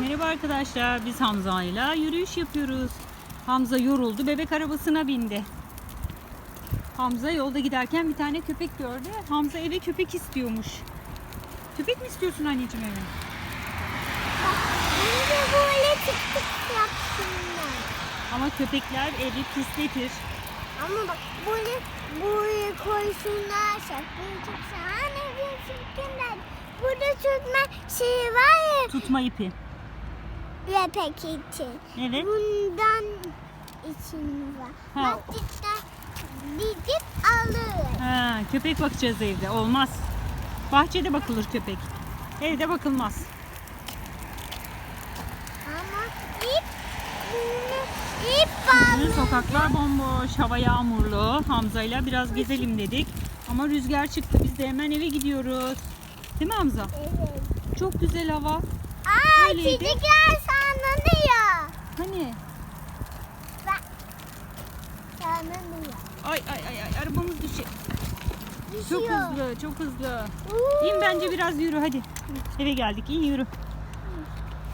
Merhaba arkadaşlar. Biz Hamza ile yürüyüş yapıyoruz. Hamza yoruldu. Bebek arabasına bindi. Hamza yolda giderken bir tane köpek gördü. Hamza eve köpek istiyormuş. Köpek mi istiyorsun anneciğim eve? De böyle tık yapsınlar. Ama köpekler evi pisletir. Ama bak böyle buraya koysunlar. Şapkayı tutsunlar. Anne bir çirkinler. Burada tutma şeyi var ya. Tutma ipi. Lepek için. Evet. Bundan için var. Ha. Cidden gidip alır. Ha, köpek bakacağız evde. Olmaz. Bahçede bakılır köpek. Evde bakılmaz. Ama ip ip bağlı. sokaklar bomboş, hava yağmurlu. Hamza ile biraz gezelim dedik. Ama rüzgar çıktı. Biz de hemen eve gidiyoruz. Değil mi Hamza? Evet. Çok güzel hava. Aa Öyleydi. çocuklar sallanıyor. Hani? Bak. Sallanıyor. Ay ay ay ay arabamız düşecek. Çok Düşüyor. hızlı, çok hızlı. Uuu. İn bence biraz yürü hadi. Eve geldik. İn yürü.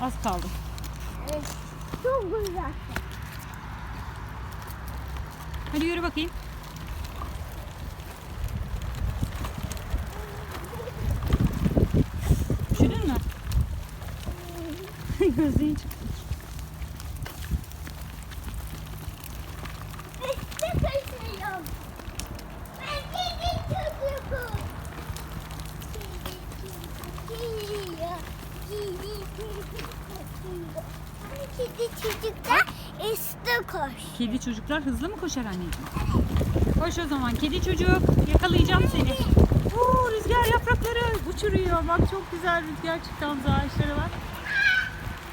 Az kaldı. Evet, Çok güzel. Hadi yürü bakayım. Üşüdün mü? Gözlüğün çıktı. İşte taşıyorum. Ben kedi çocuğum. Kedi çocuk. Kedi çocuklar üstü koş. Kedi çocuklar hızlı mı koşar anneciğim? Koş o zaman kedi çocuk. Yakalayacağım seni. Oo, rüzgar yaprakları uçuruyor. Bak çok güzel rüzgar çıktı Hamza ağaçlara bak.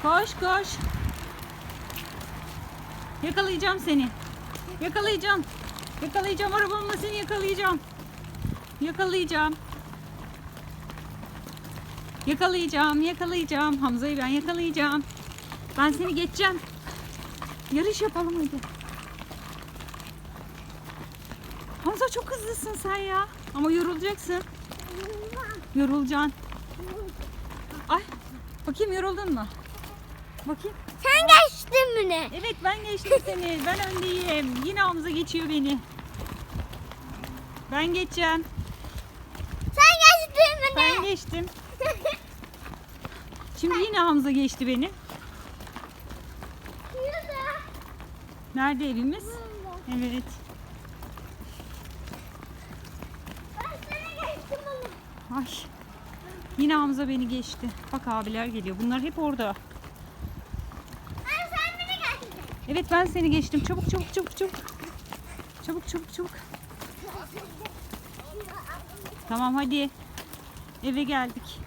Koş koş. Yakalayacağım seni. Yakalayacağım. Yakalayacağım arabamla seni yakalayacağım. Yakalayacağım. Yakalayacağım, yakalayacağım. Hamza'yı ben yakalayacağım. Ben seni geçeceğim. Yarış yapalım hadi. Hamza çok hızlısın sen ya. Ama yorulacaksın. Yorulacaksın. Ay. Bakayım yoruldun mu? Bakayım. Sen geçtin mi ne? Evet ben geçtim seni. Ben öndeyim. Yine Hamza geçiyor beni. Ben geçeceğim. Sen geçtin mi Ben ne? geçtim. Şimdi yine Hamza geçti beni. Nerede evimiz? Evet. Ay. Yine Hamza beni geçti. Bak abiler geliyor. Bunlar hep orada. Evet ben seni geçtim. Çabuk çabuk çabuk çabuk. Çabuk çabuk çabuk. Tamam hadi. Eve geldik.